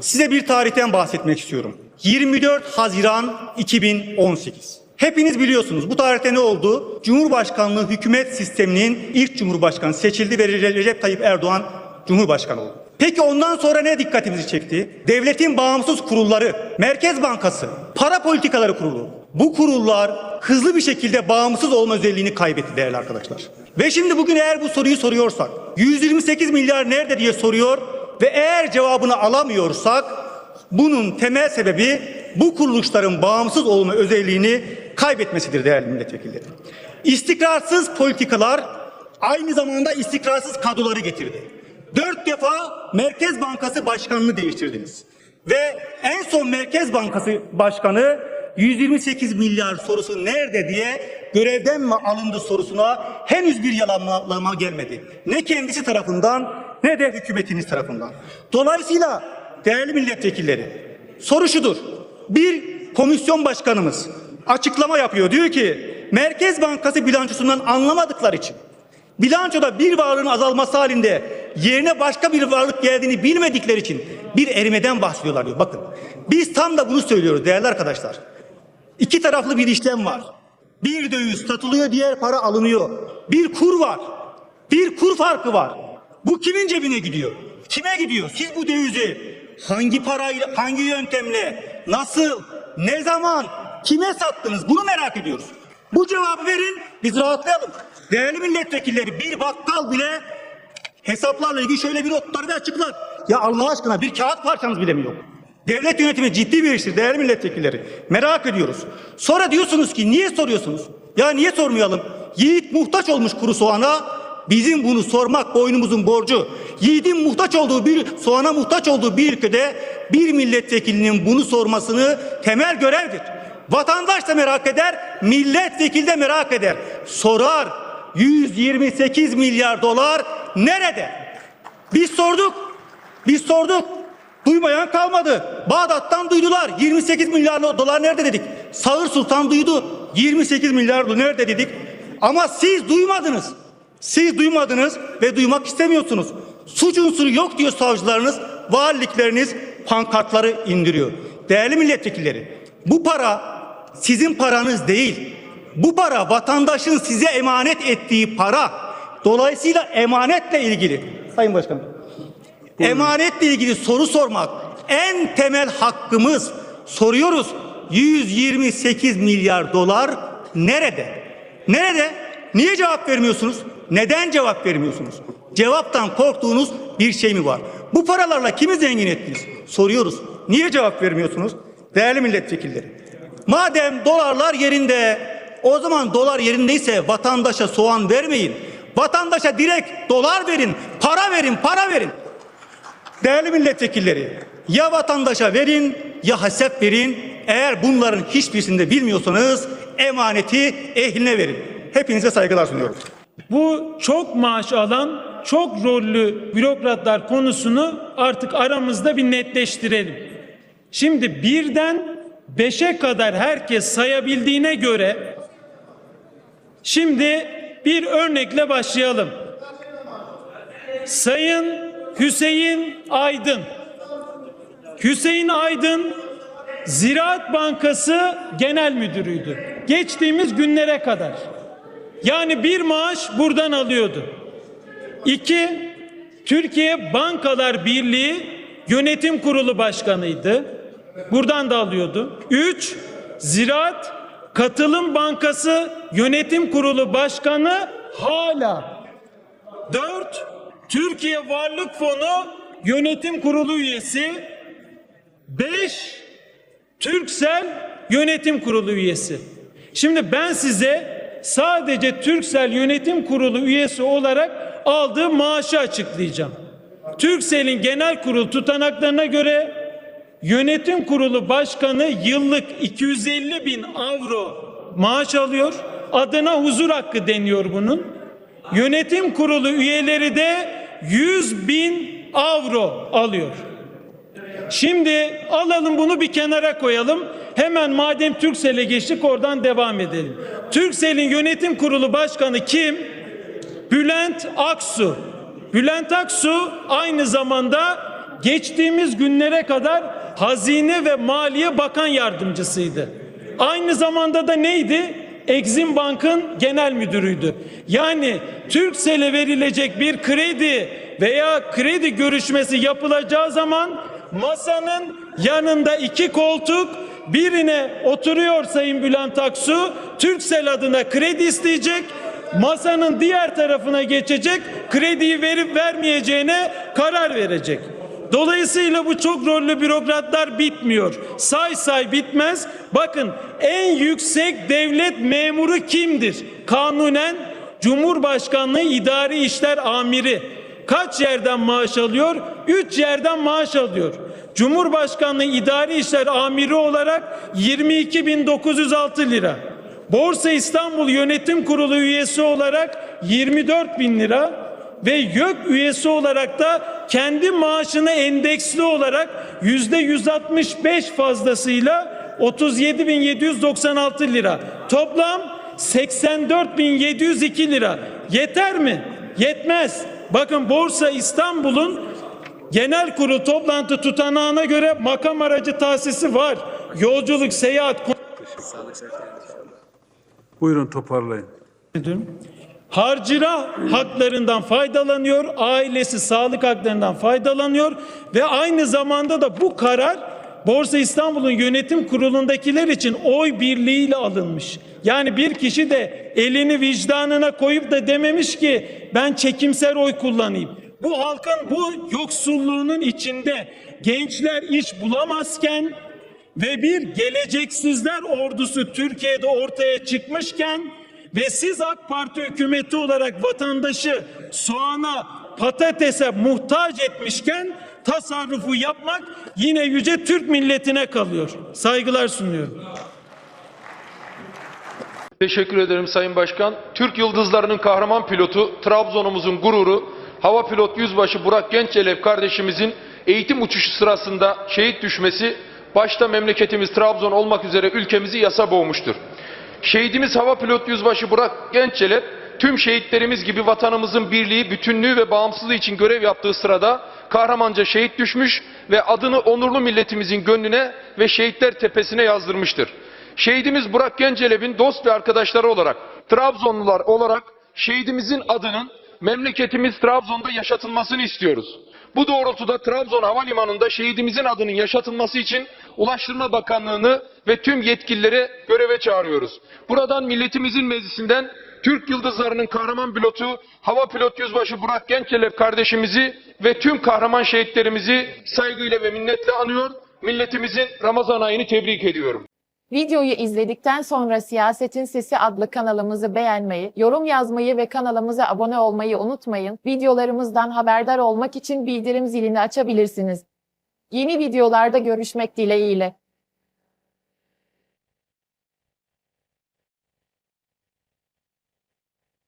Size bir tarihten bahsetmek istiyorum. 24 Haziran 2018. Hepiniz biliyorsunuz bu tarihte ne oldu? Cumhurbaşkanlığı hükümet sisteminin ilk cumhurbaşkanı seçildi ve Recep Tayyip Erdoğan Cumhurbaşkanı oldu. Peki ondan sonra ne dikkatimizi çekti? Devletin bağımsız kurulları, Merkez Bankası, Para Politikaları Kurulu. Bu kurullar hızlı bir şekilde bağımsız olma özelliğini kaybetti değerli arkadaşlar. Ve şimdi bugün eğer bu soruyu soruyorsak, 128 milyar nerede diye soruyor ve eğer cevabını alamıyorsak bunun temel sebebi bu kuruluşların bağımsız olma özelliğini kaybetmesidir değerli milletvekilleri. İstikrarsız politikalar aynı zamanda istikrarsız kadroları getirdi. Dört defa Merkez Bankası Başkanı'nı değiştirdiniz. Ve en son Merkez Bankası Başkanı 128 milyar sorusu nerede diye görevden mi alındı sorusuna henüz bir yalanlama gelmedi. Ne kendisi tarafından ne de hükümetiniz tarafından. Dolayısıyla değerli milletvekilleri soru şudur. Bir komisyon başkanımız açıklama yapıyor. Diyor ki Merkez Bankası bilançosundan anlamadıkları için bilançoda bir varlığın azalması halinde yerine başka bir varlık geldiğini bilmedikleri için bir erimeden bahsediyorlar diyor. Bakın biz tam da bunu söylüyoruz değerli arkadaşlar. İki taraflı bir işlem var. Bir döviz satılıyor, diğer para alınıyor. Bir kur var. Bir kur farkı var. Bu kimin cebine gidiyor? Kime gidiyor? Siz bu dövizi hangi parayla, hangi yöntemle, nasıl, ne zaman, kime sattınız? Bunu merak ediyoruz. Bu cevabı verin, biz rahatlayalım. Değerli milletvekilleri bir bakkal bile hesaplarla ilgili şöyle bir notları da açıklar. Ya Allah aşkına bir kağıt parçanız bile mi yok? Devlet yönetimi ciddi bir iştir değerli milletvekilleri. Merak ediyoruz. Sonra diyorsunuz ki niye soruyorsunuz? Ya niye sormayalım? Yiğit muhtaç olmuş kuru soğana. Bizim bunu sormak boynumuzun borcu. Yiğidin muhtaç olduğu bir soğana muhtaç olduğu bir ülkede bir milletvekilinin bunu sormasını temel görevdir. Vatandaş da merak eder, milletvekili de merak eder. Sorar 128 milyar dolar nerede? Biz sorduk. Biz sorduk. Duymayan kalmadı. Bağdat'tan duydular. 28 milyar dolar nerede dedik. Sağır Sultan duydu. 28 milyar dolar nerede dedik. Ama siz duymadınız. Siz duymadınız ve duymak istemiyorsunuz. Suç unsuru yok diyor savcılarınız. Valilikleriniz pankartları indiriyor. Değerli milletvekilleri bu para sizin paranız değil. Bu para vatandaşın size emanet ettiği para. Dolayısıyla emanetle ilgili. Sayın Başkanım. Emanetle ilgili soru sormak en temel hakkımız. Soruyoruz. 128 milyar dolar nerede? Nerede? Niye cevap vermiyorsunuz? Neden cevap vermiyorsunuz? Cevaptan korktuğunuz bir şey mi var? Bu paralarla kimi zengin ettiniz? Soruyoruz. Niye cevap vermiyorsunuz? Değerli milletvekilleri. Madem dolarlar yerinde, o zaman dolar yerindeyse vatandaşa soğan vermeyin. Vatandaşa direkt dolar verin, para verin, para verin. Değerli milletvekilleri, ya vatandaşa verin ya hasep verin. Eğer bunların hiçbirisini de bilmiyorsanız emaneti ehline verin. Hepinize saygılar sunuyorum. Bu çok maaş alan, çok rollü bürokratlar konusunu artık aramızda bir netleştirelim. Şimdi birden beşe kadar herkes sayabildiğine göre şimdi bir örnekle başlayalım. Sayın Hüseyin Aydın. Hüseyin Aydın Ziraat Bankası Genel Müdürüydü. Geçtiğimiz günlere kadar. Yani bir maaş buradan alıyordu. İki, Türkiye Bankalar Birliği Yönetim Kurulu Başkanıydı. Buradan da alıyordu. Üç, Ziraat Katılım Bankası Yönetim Kurulu Başkanı hala. Dört, Türkiye Varlık Fonu Yönetim Kurulu üyesi. Beş, Türksel Yönetim Kurulu üyesi. Şimdi ben size sadece Türksel Yönetim Kurulu üyesi olarak aldığı maaşı açıklayacağım. Türksel'in genel kurul tutanaklarına göre yönetim kurulu başkanı yıllık 250 bin avro maaş alıyor. Adına huzur hakkı deniyor bunun. Yönetim kurulu üyeleri de 100 bin avro alıyor. Şimdi alalım bunu bir kenara koyalım. Hemen madem Türksel'e geçtik oradan devam edelim. Türksel'in yönetim kurulu başkanı kim? Bülent Aksu. Bülent Aksu aynı zamanda geçtiğimiz günlere kadar Hazine ve Maliye Bakan Yardımcısıydı. Aynı zamanda da neydi? Exim Bank'ın genel müdürüydü. Yani Türksel'e verilecek bir kredi veya kredi görüşmesi yapılacağı zaman masanın yanında iki koltuk birine oturuyor Sayın Bülent Aksu Türksel adına kredi isteyecek masanın diğer tarafına geçecek krediyi verip vermeyeceğine karar verecek. Dolayısıyla bu çok rollü bürokratlar bitmiyor. Say say bitmez. Bakın en yüksek devlet memuru kimdir? Kanunen Cumhurbaşkanlığı İdari İşler Amiri. Kaç yerden maaş alıyor? Üç yerden maaş alıyor. Cumhurbaşkanlığı İdari İşler Amiri olarak 22.906 lira. Borsa İstanbul Yönetim Kurulu üyesi olarak 24 bin lira ve YÖK üyesi olarak da kendi maaşına endeksli olarak yüzde 165 fazlasıyla 37.796 lira. Toplam 84.702 lira. Yeter mi? Yetmez. Bakın Borsa İstanbul'un genel kurul toplantı tutanağına göre makam aracı tahsisi var. Yolculuk, seyahat, Buyurun toparlayın. Harcıra haklarından faydalanıyor, ailesi sağlık haklarından faydalanıyor ve aynı zamanda da bu karar Borsa İstanbul'un yönetim kurulundakiler için oy birliğiyle alınmış. Yani bir kişi de elini vicdanına koyup da dememiş ki ben çekimser oy kullanayım. Bu halkın bu yoksulluğunun içinde gençler iş bulamazken ve bir geleceksizler ordusu Türkiye'de ortaya çıkmışken ve siz AK Parti hükümeti olarak vatandaşı soğana, patatese muhtaç etmişken tasarrufu yapmak yine yüce Türk milletine kalıyor. Saygılar sunuyorum. Teşekkür ederim Sayın Başkan. Türk Yıldızları'nın kahraman pilotu, Trabzon'umuzun gururu, Hava Pilot Yüzbaşı Burak Gençelev kardeşimizin eğitim uçuşu sırasında şehit düşmesi, başta memleketimiz Trabzon olmak üzere ülkemizi yasa boğmuştur. Şehidimiz Hava Pilot Yüzbaşı Burak Gençelev, tüm şehitlerimiz gibi vatanımızın birliği, bütünlüğü ve bağımsızlığı için görev yaptığı sırada kahramanca şehit düşmüş ve adını onurlu milletimizin gönlüne ve şehitler tepesine yazdırmıştır. Şehidimiz Burak Gencelev'in dost ve arkadaşları olarak, Trabzonlular olarak şehidimizin adının memleketimiz Trabzon'da yaşatılmasını istiyoruz. Bu doğrultuda Trabzon Havalimanı'nda şehidimizin adının yaşatılması için Ulaştırma Bakanlığı'nı ve tüm yetkilileri göreve çağırıyoruz. Buradan milletimizin meclisinden Türk Yıldızları'nın kahraman pilotu Hava Pilot Yüzbaşı Burak Gençelev kardeşimizi ve tüm kahraman şehitlerimizi saygıyla ve minnetle anıyor. Milletimizin Ramazan ayını tebrik ediyorum. Videoyu izledikten sonra Siyasetin Sesi adlı kanalımızı beğenmeyi, yorum yazmayı ve kanalımıza abone olmayı unutmayın. Videolarımızdan haberdar olmak için bildirim zilini açabilirsiniz. Yeni videolarda görüşmek dileğiyle.